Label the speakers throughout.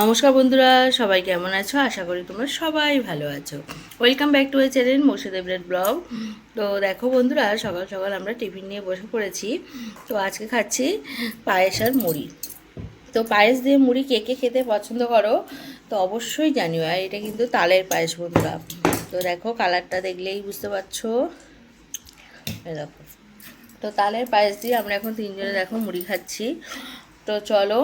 Speaker 1: নমস্কার বন্ধুরা, সবাই কেমন আছো? আশা করি তোমরা সবাই ভালো আছো। Welcome back to a channel Murshidabad blog তো দেখো বন্ধুরা, সকাল সকাল আমরা টিফিন নিয়ে বসে পড়েছি। তো আজকে খাচ্ছি পায়েস আর মুড়ি। তো পায়েস দিয়ে মুড়ি কে কে খেতে পছন্দ করো, তো অবশ্যই জানিও। আর এটা কিন্তু তালের পায়েস বন্ধুরা। তো দেখো কালারটা দেখলেই বুঝতে পারছ। দেখো। তো তালের পায়েস দিয়ে আমরা এখন তিনজনে দেখো মুড়ি খাচ্ছি। তো চলো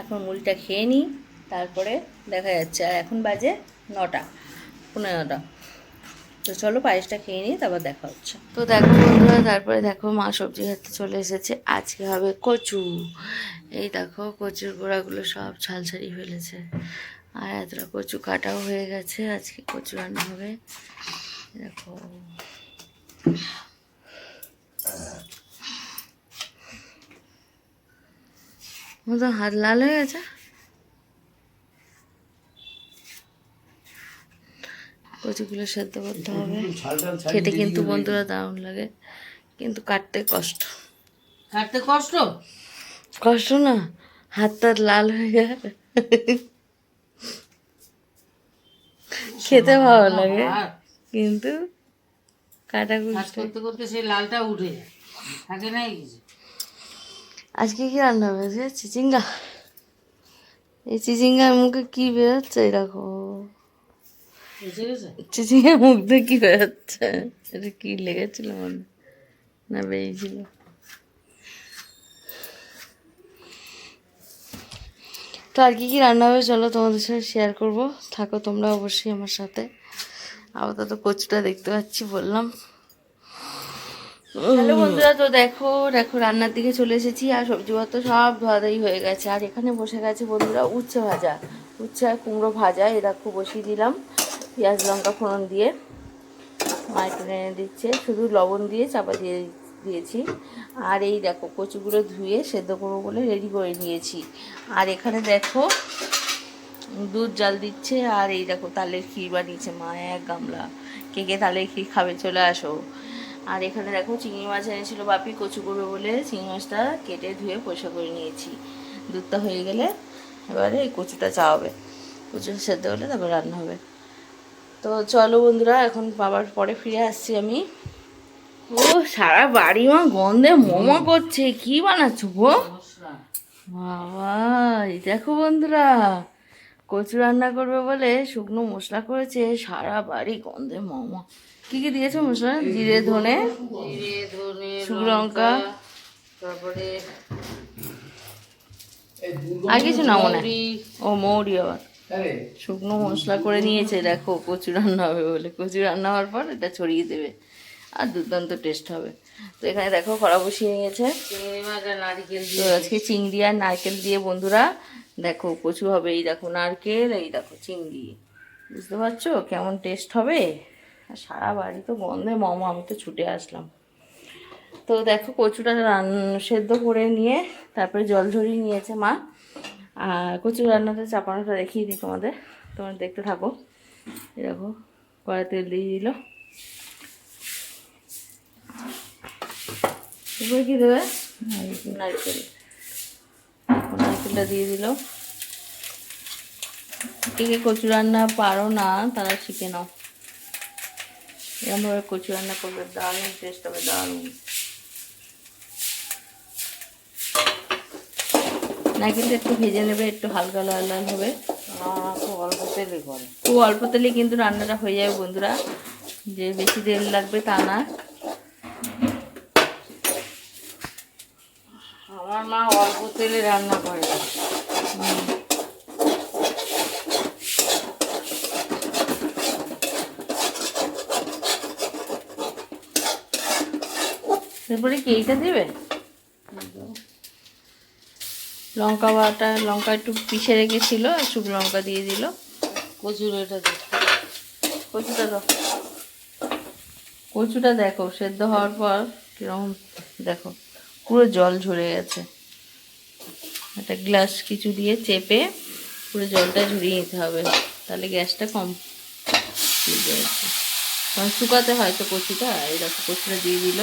Speaker 1: এখন মুড়িটা খেয়ে নিই, তারপরে দেখা যাচ্ছে আর এখন বাজে নটা পনেরো নটা। তো চলো পায়েসটা খেয়ে নিই তারপর দেখা হচ্ছে। তো দেখো বন্ধুরা, তারপরে দেখো মা সবজি খেতে চলে এসেছে। আজকে হবে কচু। এই দেখো কচুর গোড়াগুলো সব ছাল ছাড়িয়ে ফেলেছে আর এতটা কচু কাটাও হয়ে গেছে। আজকে কচু রান্না হবে। দেখো। মতো হাত লাল হয়ে গেছে? কচুগুলো সেদ্ধ করতে হবে। খেতে কিন্তু বন্ধুরা দারুণ লাগে। কিন্তু কাটতে কষ্ট।
Speaker 2: কাটতে কষ্ট?
Speaker 1: কষ্ট না হাতটা লাল হয়ে যায় খেতে ভালো লাগে কিন্তু কাটা
Speaker 2: করতে করতে সেই লালটা উঠে যায়। থাকে নাই কিছু
Speaker 1: আজকে কি রান্না হবে আজকে চিচিঙ্গা। এই চিচিঙ্গার মুখে কি বেরোচ্ছে?
Speaker 2: গেছে?
Speaker 1: চিচিঙ্গার মুখ দিয়ে কি বেরোচ্ছে? এটা কি লেগেছিল মনে? না বেরিয়েছিল। তো আর কি কি রান্না হবে চলো তোমাদের সাথে শেয়ার করব। থাকো তোমরা অবশ্যই আমার সাথে। আপাতত কচুটা দেখতে পাচ্ছি বললাম। হ্যালো বন্ধুরা, তো দেখো দেখো রান্নার দিকে চলে এসেছি আর সবজিপত্র সব ধোয়াধাই হয়ে গেছে। আর এখানে বসে গেছে বন্ধুরা উচ্ছে ভাজা। উচ্ছে আর কুমড়ো ভাজা এ দেখো বসিয়ে দিলাম পেঁয়াজ, লঙ্কা, ফোড়ন দিয়ে। মাইকে এনে দিচ্ছে, শুধু লবণ দিয়ে চাপা দিয়ে দিয়েছি। আর এই দেখো কচুগুলো ধুয়ে সেদ্ধ করব বলে রেডি করে নিয়েছি। আর এখানে দেখো দুধ জাল দিচ্ছে, আর এই দেখো তালের ক্ষীর বানিয়েছে মা এক গামলা। কে কে তালের ক্ষীর খাবে চলে আসো। আর এখানে দেখো চিংড়ি মাছ এনেছিল বাপি কচু করবে বলে। চিংড়ি মাছটা কেটে ধুয়ে পয়সা করে নিয়েছি। দুধটা হয়ে গেলে এবারে এই কচুটা চাওয়াবে কচু সেদ্ধ হলে তারপর রান্না হবে। তো চলো বন্ধুরা এখন বাবার পরে ফিরে আসছি আমি। ও সারা বাড়ি মা গন্ধে মোমো করছে। কি বানাচ্ছো গো? বাবা দেখো বন্ধুরা। কচু রান্না করবে বলে শুকনো মশলা করেছে সারা বাড়ি গন্ধে মোমো কি কি দিয়েছ মশলা? জিরে ধনে
Speaker 2: জিরে ধনে
Speaker 1: শুকনো লঙ্কা
Speaker 2: তারপরে
Speaker 1: আর কিছু না মনে। ও মৌরি আবার। শুকনো মশলা করে নিয়েছে দেখো কচু রান্না হবে বলে। কচু রান্না হওয়ার পর এটা ছড়িয়ে দেবে। আর দুর্দান্ত টেস্ট হবে। তো এখানে দেখো কড়া বসিয়ে নিয়েছে। তো আজকে চিংড়ি আর নারকেল দিয়ে বন্ধুরা দেখো কচু হবে এই দেখো নারকেল এই দেখো চিংড়ি। বুঝতে পারছ? কেমন টেস্ট হবে? আর সারা বাড়ি তো গন্ধে মোমো আমি তো ছুটে আসলাম। তো দেখো কচুটা রান সেদ্ধ করে নিয়ে তারপরে জল ঝরিয়ে নিয়েছে মা। আর কচু রান্নাটা চাপানোটা দেখিয়ে দিই তোমাদের। তোমরা দেখতে থাকো। এই দেখো কড়া তেল দিয়ে দিল। কি দেবে? নারকেল। নারকেলটা দিয়ে দিল। কে কে কচু রান্না পারো না তারা শিখে নাও। এরকমভাবে কচু রান্না করবে দারুণ টেস্ট হবে দারুণ। নারকেলটা একটু ভেজে নেবে একটু হালকা লাল লাল হবে।
Speaker 2: খুব অল্প তেলে করে।
Speaker 1: খুব অল্প তেলে কিন্তু রান্নাটা হয়ে যাবে বন্ধুরা। যে বেশি তেল লাগবে তা না।
Speaker 2: আমার মা অল্প তেলে রান্না করে।
Speaker 1: তারপরে কি এইটা দেবে? লঙ্কা বাটা, লঙ্কা একটু পিষে রেখেছিল শুকনো লঙ্কা দিয়ে দিল।
Speaker 2: কচুর এটা
Speaker 1: কচুটা দাও। কচুটা দেখো, সেদ্ধ হওয়ার পর কীরকম দেখো। পুরো জল ঝরে গেছে। একটা গ্লাস কিছু দিয়ে চেপে পুরো জলটা ঝরিয়ে নিতে হবে। তাহলে গ্যাসটা কম হয়ে কারণ শুকাতে হয় তো কচুটা এই দেখো কচুটা দিয়ে দিল।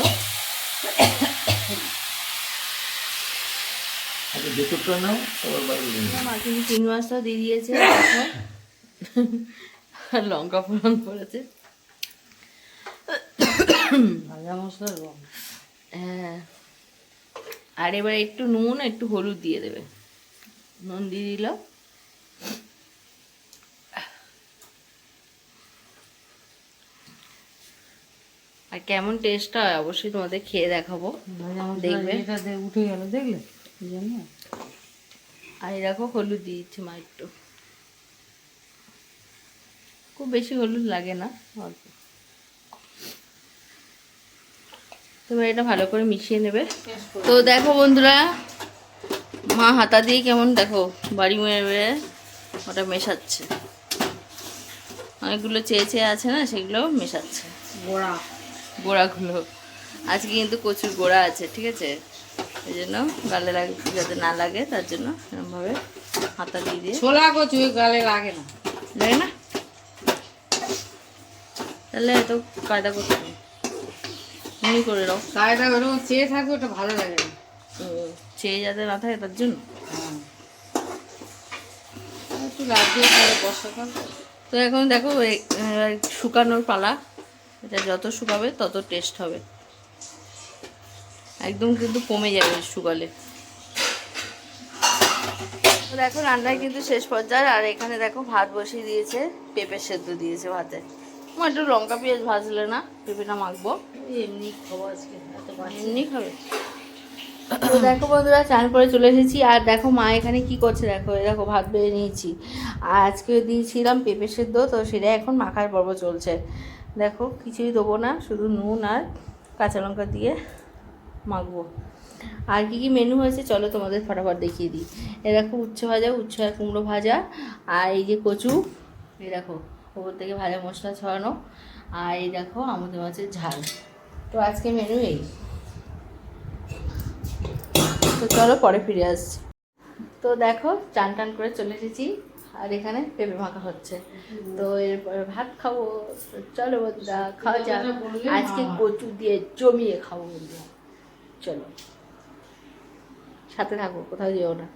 Speaker 1: তিন মাসটা দিয়ে দিয়েছে আর লঙ্কা ফোড়ন পড়েছে
Speaker 2: ভাজা মশলার রং।
Speaker 1: হ্যাঁ। আর এবার একটু নুন একটু হলুদ দিয়ে দেবে। নুন দিয়ে দিল। আর কেমন টেস্ট হয় অবশ্যই তোমাদের খেয়ে দেখাবো। দেখবে।
Speaker 2: উঠে গেল দেখলে?
Speaker 1: আর এরকম হলুদ দিয়ে দিচ্ছি মা একটু। খুব বেশি হলুদ লাগে না। অল্প। এবার এটা ভালো করে মিশিয়ে নেবে। তো দেখো বন্ধুরা মা হাতা দিয়ে কেমন দেখো বাড়ি মেরে ওটা মেশাচ্ছে। অনেকগুলো চেয়ে চেয়ে আছে না সেগুলো মেশাচ্ছে।
Speaker 2: গোড়া।
Speaker 1: গোড়াগুলো। আজকে কিন্তু প্রচুর গোড়া আছে ঠিক আছে? এই জন্য গালে লাগে যাতে না লাগে তার জন্য এরকমভাবে হাতা দিয়ে দিয়ে।
Speaker 2: ছোলা কচু গালে লাগে না।
Speaker 1: লাগে না? তাহলে এত কায়দা করতে এমনি করে দাও
Speaker 2: কায়দা করে চেয়ে থাকবে ওটা ভালো লাগে না।
Speaker 1: চেয়ে যাতে না থাকে তার জন্য।
Speaker 2: হ্যাঁ। একটু পরে বর্ষাকাল তো।
Speaker 1: এখন দেখো শুকানোর পালা। এটা যত শুকাবে তত টেস্ট হবে। একদম কিন্তু কমে যাবে শুকালে। তো দেখো রান্নায় কিন্তু শেষ পর্যায়ে। আর এখানে দেখো ভাত বসিয়ে দিয়েছে পেঁপে সেদ্ধ দিয়েছে ভাতে। আমার একটু লঙ্কা পেঁয়াজ ভাজলে না পেঁপেটা মাখবো।
Speaker 2: এমনি খাব আজকে
Speaker 1: এমনি খাবে। তো দেখো বন্ধুরা চান করে চলে এসেছি। আর দেখো মা এখানে কি করছে দেখো দেখো ভাত বেড়ে নিয়েছি। আর আজকে দিয়েছিলাম পেঁপে সেদ্ধ তো সেটা এখন মাখার পর্ব চলছে। দেখো কিছুই দেবো না শুধু নুন আর কাঁচা লঙ্কা দিয়ে মাখবো। আর কি কি মেনু হয়েছে চলো তোমাদের ফটাফট দেখিয়ে দিই। এ দেখো উচ্ছে ভাজা উচ্ছে আর কুমড়ো ভাজা আর এই যে কচু এই দেখো। ওপর থেকে ভাজা মশলা ছড়ানো। আর এই দেখো আমাদের মাছের ঝাল। তো আজকে মেনু এই। তো চলো পরে ফিরে আসছি। তো দেখো চান টান করে চলে এসেছি। আর এখানে পেঁপে মাখা হচ্ছে। তো এরপরে ভাত খাব। চলো বন্ধুরা খাওয়া যাক। আজকে কচু দিয়ে জমিয়ে খাব বন্ধুরা। চলো। সাথে থাকো কোথাও যেও না।